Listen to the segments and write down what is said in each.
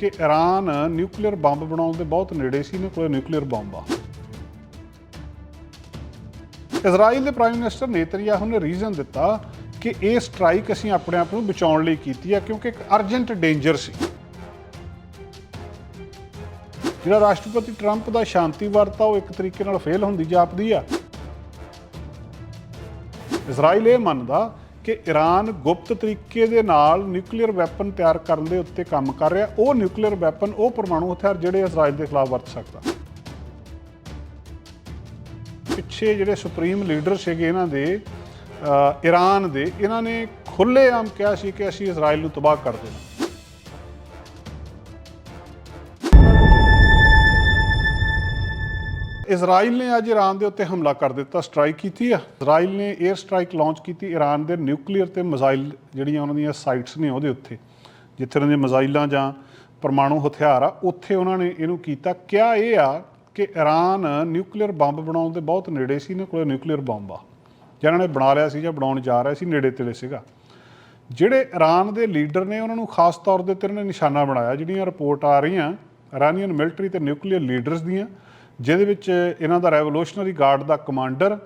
ਕਿ Iran nuclear bomb ਬਣਾਉਣ ਦੇ ਬਹੁਤ ਨੇੜੇ ਸੀ, ਇਹਨਾਂ ਕੋਲ ਨਿਊਕਲੀਅਰ ਬੰਬ ਆ। ਇਜ਼ਰਾਈਲ ਦੇ ਪ੍ਰਾਈਮ ਮਿਨਿਸਟਰ ਨੇਤਨਯਾਹੂ ਨੇ ਰੀਜ਼ਨ ਦਿੱਤਾ ਕਿ ਇਹ ਸਟ੍ਰਾਈਕ ਅਸੀਂ ਆਪਣੇ ਆਪ ਨੂੰ ਬਚਾਉਣ ਲਈ ਕੀਤੀ ਹੈ ਕਿਉਂਕਿ ਇੱਕ ਅਰਜੈਂਟ ਡੇਂਜਰ ਸੀ। ਜਿਹੜਾ ਰਾਸ਼ਟਰਪਤੀ ਟਰੰਪ ਦਾ ਸ਼ਾਂਤੀ ਵਾਰਤਾ, ਉਹ ਇੱਕ ਤਰੀਕੇ ਨਾਲ ਫੇਲ ਹੁੰਦੀ ਜਾਪਦੀ ਆ। ਇਜ਼ਰਾਈਲ ਇਹ ਮੰਨਦਾ ਕਿ ਈਰਾਨ ਗੁਪਤ ਤਰੀਕੇ ਦੇ ਨਾਲ ਨਿਊਕਲੀਅਰ ਵੈਪਨ ਤਿਆਰ ਕਰਨ ਦੇ ਉੱਤੇ ਕੰਮ ਕਰ ਰਿਹਾ। ਉਹ ਨਿਊਕਲੀਅਰ ਵੈਪਨ, ਉਹ ਪਰਮਾਣੂ ਹਥਿਆਰ ਜਿਹੜੇ ਇਜ਼ਰਾਈਲ ਦੇ ਖਿਲਾਫ ਵਰਤ ਸਕਦਾ। ਪਿੱਛੇ ਜਿਹੜੇ ਸੁਪਰੀਮ ਲੀਡਰ ਸੀਗੇ ਇਹਨਾਂ ਦੇ ਈਰਾਨ ਦੇ, ਇਹਨਾਂ ਨੇ ਖੁੱਲ੍ਹੇਆਮ ਕਿਹਾ ਸੀ ਕਿ ਅਸੀਂ ਇਜ਼ਰਾਈਲ ਨੂੰ ਤਬਾਹ ਕਰ ਦੇਣਾ। ਇਜ਼ਰਾਈਲ ਨੇ ਅੱਜ ਈਰਾਨ ਦੇ ਉੱਤੇ ਹਮਲਾ ਕਰ ਦਿੱਤਾ, ਸਟ੍ਰਾਈਕ ਕੀਤੀ ਆ। ਇਜ਼ਰਾਈਲ ਨੇ 에ਅਰ ਸਟ੍ਰਾਈਕ ਲਾਂਚ ਕੀਤੀ ਈਰਾਨ ਦੇ ਨਿਊਕਲੀਅਰ ਤੇ ਮਿਜ਼ਾਈਲ ਜਿਹੜੀਆਂ ਉਹਨਾਂ ਦੀਆਂ ਸਾਈਟਸ ਨੇ ਉਹਦੇ ਉੱਤੇ, ਜਿੱਥੇ ਉਹਨਾਂ ਦੇ ਮਿਜ਼ਾਈਲਾਂ ਜਾਂ ਪਰਮਾਣੂ ਹਥਿਆਰ ਆ, ਉੱਥੇ ਉਹਨਾਂ ਨੇ ਇਹਨੂੰ ਕੀਤਾ। ਕਿਹਾ ਇਹ ਆ ਕਿ ਈਰਾਨ ਨਿਊਕਲੀਅਰ ਬੰਬ ਬਣਾਉਣ ਦੇ ਬਹੁਤ ਨੇੜੇ ਸੀ, ਇਹਨਾਂ ਕੋਲ ਨਿਊਕਲੀਅਰ ਬੰਬ ਆ ਜਿਹਨਾਂ ਨੇ ਬਣਾ ਲਿਆ ਸੀ ਜਾਂ ਬਣਾਉਣ ਜਾ ਰਿਹਾ ਸੀ, ਨੇੜੇ ਤੇੜੇ ਸੀਗਾ। ਜਿਹੜੇ ਈਰਾਨ ਦੇ ਲੀਡਰ ਨੇ ਉਹਨਾਂ ਨੂੰ ਖਾਸ ਤੌਰ ਦੇ ਉੱਤੇ ਇਹਨਾਂ ਨੇ ਨਿਸ਼ਾਨਾ ਬਣਾਇਆ, ਜਿਹੜੀਆਂ ਰਿਪੋਰਟ ਆ ਰਹੀਆਂ ਇਰਾਨੀਅਨ ਮਿਲਟਰੀ ਤੇ ਨਿਊਕਲੀਅਰ ਲੀਡਰਸ ਦੀਆਂ ਜਿਹਦੇ ਵਿੱਚ ਇਹਨਾਂ ਦਾ ਰੈਵੋਲੂਸ਼ਨਰੀ ਗਾਰਡ ਦਾ ਕਮਾਂਡਰ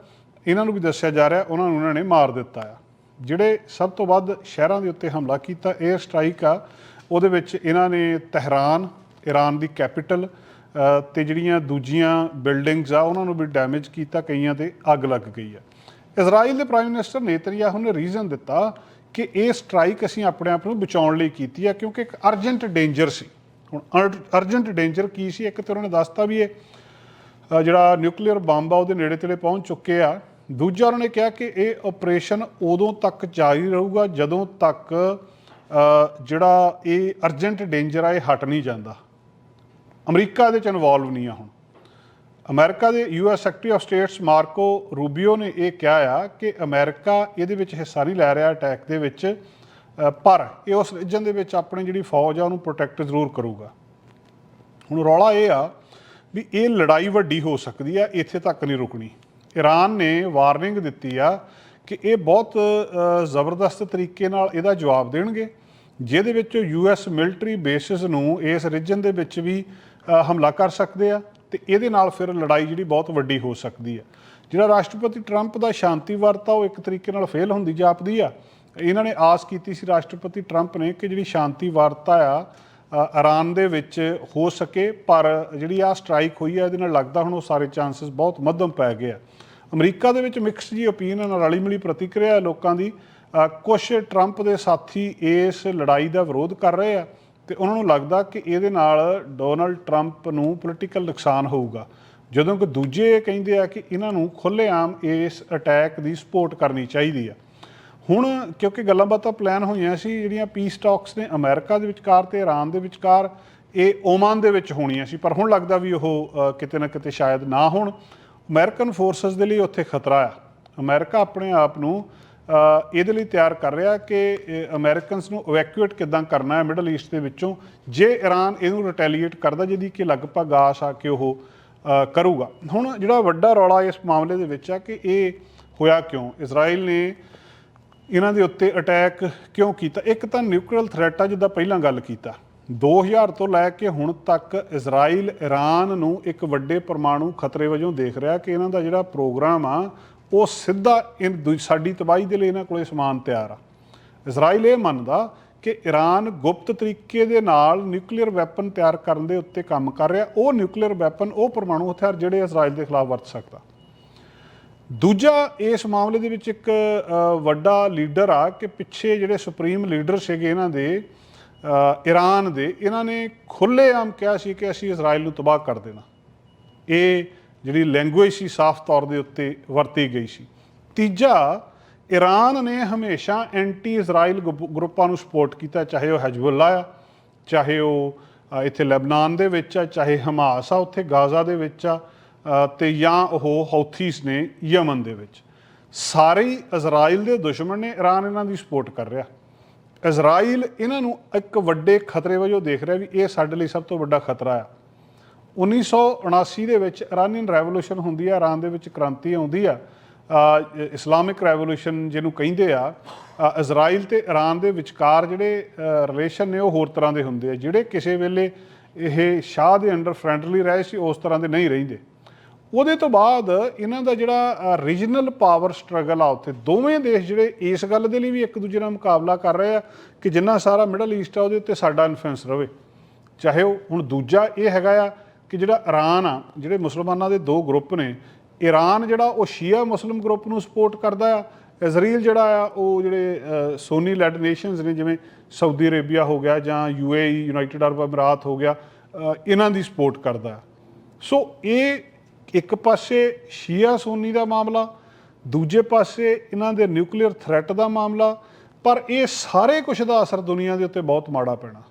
ਇਹਨਾਂ ਨੂੰ ਵੀ ਦੱਸਿਆ ਜਾ ਰਿਹਾ, ਉਹਨਾਂ ਨੂੰ ਉਹਨਾਂ ਨੇ ਮਾਰ ਦਿੱਤਾ ਆ। ਜਿਹੜੇ ਸਭ ਤੋਂ ਵੱਧ ਸ਼ਹਿਰਾਂ ਦੇ ਉੱਤੇ ਹਮਲਾ ਕੀਤਾ 에ਅਰ ਸਟ੍ਰਾਈਕ ਆ, ਉਹਦੇ ਵਿੱਚ ਇਹਨਾਂ ਨੇ ਤਹਿਰਾਨ ਈਰਾਨ ਦੀ ਕੈਪੀਟਲ ਤੇ ਜਿਹੜੀਆਂ ਦੂਜੀਆਂ ਬਿਲਡਿੰਗਸ ਆ, ਉਹਨਾਂ ਨੂੰ ਵੀ ਡੈਮੇਜ ਕੀਤਾ, ਕਈਆਂ ਤੇ ਅੱਗ ਲੱਗ ਗਈ ਆ। ਇਜ਼ਰਾਈਲ ਦੇ ਪ੍ਰਾਈਮ ਮਿਨਿਸਟਰ ਨੇਤਨਯਾਹੂ ਨੇ ਰੀਜ਼ਨ ਦਿੱਤਾ ਕਿ ਇਹ ਸਟ੍ਰਾਈਕ ਅਸੀਂ ਆਪਣੇ ਆਪ ਨੂੰ ਬਚਾਉਣ ਲਈ ਕੀਤੀ ਆ, ਕਿਉਂਕਿ ਇੱਕ ਅਰਜੈਂਟ ਡੇਂਜਰ ਸੀ। ਹੁਣ ਅਰਜੈਂਟ ਡੇਂਜਰ ਕੀ ਸੀ? ਇੱਕ ਤੇ ਉਹਨਾਂ ਨੇ ਦੱਸਤਾ ਵੀ ਇਹ ਜਿਹੜਾ ਨਿਊਕਲੀਅਰ ਬੰਬ ਆ, ਉਹਦੇ ਨੇੜੇ ਤੇੜੇ ਪਹੁੰਚ ਚੁੱਕੇ ਆ। ਦੂਜਾ ਉਹਨਾਂ ਨੇ ਕਿਹਾ ਕਿ ਇਹ ਆਪਰੇਸ਼ਨ ਉਦੋਂ ਤੱਕ ਜਾਰੀ ਰਹੂਗਾ, ਜਦੋਂ ਤੱਕ ਜਿਹੜਾ ਇਹ ਅਰਜੈਂਟ ਡੇਂਜਰ ਆ, ਇਹ ਹਟ ਨਹੀਂ ਜਾਂਦਾ। ਅਮਰੀਕਾ ਇਹਦੇ ਚ ਇਨਵੋਲਵ ਨਹੀਂ ਆ ਹੁਣ। ਅਮਰੀਕਾ ਦੇ U US secretary of states Marco Rubio ਨੇ ਇਹ ਕਿਹਾ ਆ ਕਿ ਅਮਰੀਕਾ ਇਹਦੇ ਵਿੱਚ ਹਿੱਸਾ ਨਹੀਂ ਲੈ ਰਿਹਾ ਅਟੈਕ ਦੇ ਵਿੱਚ ਪਰ ਇਹ ਉਸ ਰੀਜਨ ਦੇ ਵਿੱਚ ਆਪਣੀ ਜਿਹੜੀ ਫੌਜ ਆ, ਉਹਨੂੰ ਪ੍ਰੋਟੈਕਟ ਜ਼ਰੂਰ ਕਰੂਗਾ। ਹੁਣ ਰੌਲਾ ਇਹ ਆ ਵੀ ਇਹ ਲੜਾਈ ਵੱਡੀ ਹੋ ਸਕਦੀ ਆ, ਇੱਥੇ ਤੱਕ ਨਹੀਂ ਰੁਕਣੀ। ਈਰਾਨ ਨੇ ਵਾਰਨਿੰਗ ਦਿੱਤੀ ਆ ਕਿ ਇਹ ਬਹੁਤ ਜ਼ਬਰਦਸਤ ਤਰੀਕੇ ਨਾਲ ਇਹਦਾ ਜਵਾਬ ਦੇਣਗੇ, ਜਿਹਦੇ ਵਿੱਚ ਯੂਐਸ ਮਿਲਟਰੀ ਬੇਸਿਸ ਨੂੰ ਇਸ ਰੀਜਨ ਦੇ ਵਿੱਚ ਵੀ ਹਮਲਾ ਕਰ ਸਕਦੇ ਆ ਤੇ ਇਹਦੇ ਨਾਲ ਫਿਰ ਲੜਾਈ ਜਿਹੜੀ ਬਹੁਤ ਵੱਡੀ ਹੋ ਸਕਦੀ ਆ। ਜਿਹੜਾ ਰਾਸ਼ਟਰਪਤੀ ਟਰੰਪ ਦਾ ਸ਼ਾਂਤੀ ਵਾਰਤਾ ਉਹ ਇੱਕ ਤਰੀਕੇ ਨਾਲ ਫੇਲ ਹੁੰਦੀ ਜਾਪਦੀ ਆ, ਇਹਨਾਂ ਨੇ ਆਸ ਕੀਤੀ ਸੀ ਰਾਸ਼ਟਰਪਤੀ ਟਰੰਪ ਨੇ ਕਿ ਜਿਹੜੀ ਸ਼ਾਂਤੀ ਵਾਰਤਾ ਆ ਇਰਾਨ ਦੇ ਵਿੱਚ ਹੋ ਸਕੇ, ਪਰ ਜਿਹੜੀ ਆ ਸਟ੍ਰਾਈਕ ਹੋਈ ਆ, ਇਹਦੇ ਨਾਲ ਲੱਗਦਾ ਹੁਣ ਉਹ ਸਾਰੇ ਚਾਂਸਸ ਬਹੁਤ ਮੱਧਮ ਪੈ ਗਏ ਆ। ਅਮਰੀਕਾ ਦੇ ਵਿੱਚ ਮਿਕਸ ਜੀ ਓਪੀਨੀਅਨ ਨਾਲ ਰਲੀ ਮਿਲੀ ਪ੍ਰਤੀਕਿਰਿਆ ਲੋਕਾਂ ਦੀ। ਕੁਝ ਟਰੰਪ ਦੇ ਸਾਥੀ ਇਸ ਲੜਾਈ ਦਾ ਵਿਰੋਧ ਕਰ ਰਹੇ ਆ ਤੇ ਉਹਨਾਂ ਨੂੰ ਲੱਗਦਾ ਕਿ ਇਹਦੇ ਨਾਲ ਡੋਨਲਡ ਟਰੰਪ ਨੂੰ ਪੋਲੀਟੀਕਲ ਨੁਕਸਾਨ ਹੋਊਗਾ। ਜਦੋਂ ਕਿ ਦੂਜੇ ਇਹ ਕਹਿੰਦੇ ਆ ਕਿ ਇਹਨਾਂ ਨੂੰ ਖੁੱਲ੍ਹੇਆਮ ਇਸ ਅਟੈਕ ਦੀ ਸਪੋਰਟ ਕਰਨੀ ਚਾਹੀਦੀ ਆ। ਹੁਣ ਕਿਉਂਕਿ ਗੱਲਾਂ ਬਾਤਾਂ ਪਲਾਨ ਹੋਈਆਂ ਸੀ ਜਿਹੜੀਆਂ ਪੀਸ ਟਾਕਸ ਨੇ ਅਮਰੀਕਾ ਦੇ ਵਿਚਕਾਰ ਤੇ ਇਰਾਨ ਦੇ ਵਿਚਕਾਰ ਇਹ ਓਮਾਨ ਦੇ ਵਿੱਚ ਹੋਣੀਆਂ ਸੀ। ਪਰ ਹੁਣ ਲੱਗਦਾ ਵੀ ਉਹ ਕਿਤੇ ਨਾ ਕਿਤੇ ਸ਼ਾਇਦ ਨਾ ਹੋਣ। ਅਮਰੀਕਨ ਫੋਰਸਸ ਦੇ ਲਈ ਉੱਥੇ ਖਤਰਾ ਆ। ਅਮਰੀਕਾ ਆਪਣੇ ਆਪ ਨੂੰ ਇਹਦੇ ਲਈ ਤਿਆਰ ਕਰ ਰਿਹਾ ਕਿ ਅਮਰੀਕਨਸ ਨੂੰ ਇਵੈਕੂਏਟ ਕਿਦਾਂ ਕਰਨਾ ਹੈ ਮਿਡਲ ਈਸਟ ਦੇ ਵਿੱਚੋਂ। ਜੇ ਇਰਾਨ ਇਹਨੂੰ ਰਿਟੈਲੀਏਟ ਕਰਦਾ ਜਿਹਦੀ ਕਿ ਲਗਭਗ ਆਸ ਆ ਕਿ ਉਹ ਅ, ਕਰੂਗਾ। ਹੁਣ ਜਿਹੜਾ ਵੱਡਾ ਰੌਲਾ ਇਸ ਮਾਮਲੇ ਦੇ ਵਿੱਚ ਆ ਕਿ ਇਹ ਹੋਇਆ ਕਿਉਂ? ਇਜ਼ਰਾਈਲ ਨੇ ਇਹਨਾਂ ਦੇ ਉੱਤੇ ਅਟੈਕ ਕਿਉਂ ਕੀਤਾ? ਇੱਕ ਤਾਂ ਨਿਊਕਲੀਅਰ ਥ੍ਰੈਟ ਆ, ਜਿੱਦਾਂ ਪਹਿਲਾਂ ਗੱਲ ਕੀਤਾ। 2000 ਤੋਂ ਲੈ ਕੇ ਹੁਣ ਤੱਕ ਇਜ਼ਰਾਈਲ ਈਰਾਨ ਨੂੰ ਇੱਕ ਵੱਡੇ ਪਰਮਾਣੂ ਖਤਰੇ ਵਜੋਂ ਦੇਖ ਰਿਹਾ ਕਿ ਇਹਨਾਂ ਦਾ ਜਿਹੜਾ ਪ੍ਰੋਗਰਾਮ ਆ, ਉਹ ਸਿੱਧਾ ਇਨ ਦੂ- ਸਾਡੀ ਤਬਾਹੀ ਦੇ ਲਈ ਇਹਨਾਂ ਕੋਲੇ ਸਮਾਨ ਤਿਆਰ ਆ। ਇਜ਼ਰਾਈਲ ਇਹ ਮੰਨਦਾ ਕਿ ਈਰਾਨ ਗੁਪਤ ਤਰੀਕੇ ਦੇ ਨਾਲ ਨਿਊਕਲੀਅਰ ਵੈਪਨ ਤਿਆਰ ਕਰਨ ਦੇ ਉੱਤੇ ਕੰਮ ਕਰ ਰਿਹਾ। ਉਹ ਨਿਊਕਲੀਅਰ ਵੈਪਨ ਉਹ ਪਰਮਾਣੂ ਹਥਿਆਰ ਜਿਹੜੇ ਇਜ਼ਰਾਈਲ ਦੇ ਖਿਲਾਫ ਵਰਤ ਸਕਦਾ। ਦੂਜਾ, ਇਸ ਮਾਮਲੇ ਦੇ ਵਿੱਚ ਇੱਕ ਵੱਡਾ ਲੀਡਰ ਆ ਕਿ ਪਿੱਛੇ ਜਿਹੜੇ ਸੁਪਰੀਮ ਲੀਡਰ ਸੀਗੇ ਇਹਨਾਂ ਦੇ ਈਰਾਨ ਦੇ, ਇਹਨਾਂ ਨੇ ਖੁੱਲ੍ਹੇਆਮ ਕਿਹਾ ਸੀ ਕਿ ਅਸੀਂ ਇਜ਼ਰਾਈਲ ਨੂੰ ਤਬਾਹ ਕਰ ਦੇਣਾ। ਇਹ ਜਿਹੜੀ ਲੈਂਗੁਏਜ ਸੀ ਸਾਫ਼ ਤੌਰ ਦੇ ਉੱਤੇ ਵਰਤੀ ਗਈ ਸੀ। ਤੀਜਾ ਈਰਾਨ ਨੇ ਹਮੇਸ਼ਾ ਐਂਟੀ ਇਜ਼ਰਾਈਲ ਗਰੁੱਪ- ਗਰੁੱਪਾਂ ਨੂੰ ਸਪੋਰਟ ਕੀਤਾ, ਚਾਹੇ ਉਹ ਹਜਬੁੱਲਾ ਆ, ਚਾਹੇ ਉਹ ਇੱਥੇ ਲੈਬਨਾਨ ਦੇ ਵਿੱਚ ਆ, ਚਾਹੇ ਹਮਾਸ ਆ, ਉੱਥੇ ਗਾਜ਼ਾ ਦੇ ਵਿੱਚ ਆ। ਤੇ ਜਾਂ ਉਹ ਹੌਥੀਸ ਨੇ ਯਮਨ ਦੇ ਵਿੱਚ। ਸਾਰੇ ਇਜ਼ਰਾਈਲ ਦੇ ਦੁਸ਼ਮਣ ਨੇ ਈਰਾਨ ਇਹਨਾਂ ਦੀ ਸਪੋਰਟ ਕਰ ਰਿਹਾ। ਇਜ਼ਰਾਈਲ ਇਹਨਾਂ ਨੂੰ ਇੱਕ ਵੱਡੇ ਖਤਰੇ ਵਜੋਂ ਦੇਖ ਰਿਹਾ ਵੀ ਇਹ ਸਾਡੇ ਲਈ ਸਭ ਤੋਂ ਵੱਡਾ ਖਤਰਾ ਆ। 1979 ਦੇ ਵਿੱਚ ਇਰਾਨੀਅਨ ਰੈਵੋਲੂਸ਼ਨ ਹੁੰਦੀ ਆ, ਇਰਾਨ ਦੇ ਵਿੱਚ ਕ੍ਰਾਂਤੀ ਆਉਂਦੀ ਆ। ਇਸਲਾਮਿਕ ਰੈਵੋਲੂਸ਼ਨ ਜਿਹਨੂੰ ਕਹਿੰਦੇ ਆ ਇਜ਼ਰਾਈਲ ਤੇ ਇਰਾਨ ਦੇ ਵਿਚਕਾਰ ਜਿਹੜੇ ਰਿਲੇਸ਼ਨ ਨੇ ਉਹ ਹੋਰ ਤਰ੍ਹਾਂ ਦੇ ਹੁੰਦੇ ਆ। ਜਿਹੜੇ ਕਿਸੇ ਵੇਲੇ ਇਹ ਸ਼ਾਹ ਦੇ ਅੰਡਰ ਫਰੈਂਡਲੀ ਰਹੇ ਸੀ, ਉਸ ਤਰ੍ਹਾਂ ਦੇ ਨਹੀਂ ਰਹਿੰਦੇ। ਉਹਦੇ ਤੋਂ ਬਾਅਦ ਇਹਨਾਂ ਦਾ ਜਿਹੜਾ ਰੀਜਨਲ ਪਾਵਰ ਸਟਰਗਲ ਆ ਉੱਥੇ, ਦੋਵੇਂ ਦੇਸ਼ ਜਿਹੜੇ ਇਸ ਗੱਲ ਦੇ ਲਈ ਵੀ ਇੱਕ ਦੂਜੇ ਨਾਲ ਮੁਕਾਬਲਾ ਕਰ ਰਹੇ ਆ ਕਿ ਜਿੰਨਾ ਸਾਰਾ ਮਿਡਲ ਈਸਟ ਆ ਉਹਦੇ ਉੱਤੇ ਸਾਡਾ ਇਨਫਲੂਐਂਸ ਰਵੇ। ਚਾਹੇ ਉਹ ਹੁਣ ਦੂਜਾ ਇਹ ਹੈਗਾ ਆ ਕਿ ਜਿਹੜਾ ਈਰਾਨ ਆ, ਜਿਹੜੇ ਮੁਸਲਮਾਨਾਂ ਦੇ ਦੋ ਗਰੁੱਪ ਨੇ ਈਰਾਨ ਜਿਹੜਾ ਉਹ ਸ਼ੀਆ ਮੁਸਲਿਮ ਗਰੁੱਪ ਨੂੰ ਸਪੋਰਟ ਕਰਦਾ ਆ, ਇਜ਼ਰਾਈਲ ਜਿਹੜਾ ਆ ਉਹ ਜਿਹੜੇ ਸੋਨੀ ਲੈਡ ਨੇਸ਼ਨਸ ਨੇ, ਜਿਵੇਂ ਸਾਊਦੀ ਅਰੇਬੀਆ ਹੋ ਗਿਆ ਜਾਂ ਯੂਏਈ ਯੂਨਾਈਟਿਡ ਅਰਬ ਅਮਰਾਤ ਹੋ ਗਿਆ ਇਹਨਾਂ ਦੀ ਸਪੋਰਟ ਕਰਦਾ ਆ। ਸੋ ਇਹ ਇੱਕ ਪਾਸੇ ਸ਼ੀਆ ਸੋਨੀ ਦਾ ਮਾਮਲਾ, ਦੂਜੇ ਪਾਸੇ ਇਹਨਾਂ ਦੇ ਨਿਊਕਲੀਅਰ ਥ੍ਰੈਟ ਦਾ ਮਾਮਲਾ, ਪਰ ਇਹ ਸਾਰੇ ਕੁਝ ਦਾ ਅਸਰ ਦੁਨੀਆ ਦੇ ਉੱਤੇ ਬਹੁਤ ਮਾੜਾ ਪੈਣਾ।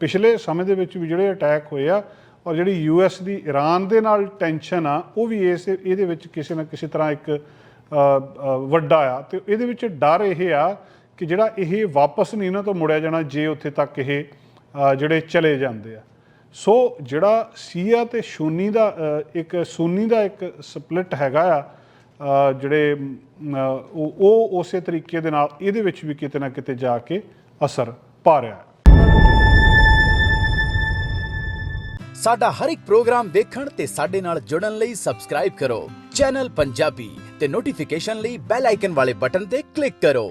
ਪਿਛਲੇ ਸਮੇਂ ਦੇ ਵਿੱਚ ਵੀ ਜਿਹੜੇ ਅਟੈਕ ਹੋਏ ਆ ਔਰ ਜਿਹੜੀ ਯੂਐਸ ਦੀ ਈਰਾਨ ਦੇ ਨਾਲ ਟੈਨਸ਼ਨ ਆ, ਉਹ ਵੀ ਇਸ ਇਹਦੇ ਵਿੱਚ ਕਿਸੇ ਨਾ ਕਿਸੇ ਤਰ੍ਹਾਂ ਇੱਕ ਵੱਡਾ ਆ। ਤੇ ਇਹਦੇ ਵਿੱਚ ਡਰ ਇਹ ਆ ਕਿ ਜਿਹੜਾ ਇਹ ਵਾਪਸ ਨਹੀਂ ਇਹਨਾਂ ਤੋਂ ਮੁੜਿਆ ਜਾਣਾ, ਜੇ ਉੱਥੇ ਤੱਕ ਇਹ ਜਿਹੜੇ ਚਲੇ ਜਾਂਦੇ ਆ। ਸੋ ਜਿਹੜਾ ਸੀਆ ਤੇ ਸ਼ੂਨੀ ਦਾ ਇੱਕ ਸੁੰਨੀ ਦਾ ਇੱਕ ਸਪਲਿਟ ਹੈਗਾ ਆ ਜਿਹੜੇ ਉਹ ਉਹ ਉਸੇ ਤਰੀਕੇ ਦੇ ਨਾਲ ਇਹਦੇ ਵਿੱਚ ਵੀ ਕਿਤੇ ਨਾ ਕਿਤੇ ਜਾ ਕੇ ਅਸਰ ਪਾ ਰਿਹਾ ਹੈ। ਸਾਡਾ ਹਰ ਇੱਕ ਪ੍ਰੋਗਰਾਮ ਦੇਖਣ ਤੇ ਸਾਡੇ ਨਾਲ ਜੁੜਨ ਲਈ ਸਬਸਕ੍ਰਾਈਬ ਕਰੋ। ਚੈਨਲ ਪੰਜਾਬੀ ਤੇ ਨੋਟੀਫਿਕੇਸ਼ਨ ਲਈ ਬੈਲ ਆਈਕਨ ਵਾਲੇ ਬਟਨ ਤੇ ਕਲਿੱਕ ਕਰੋ।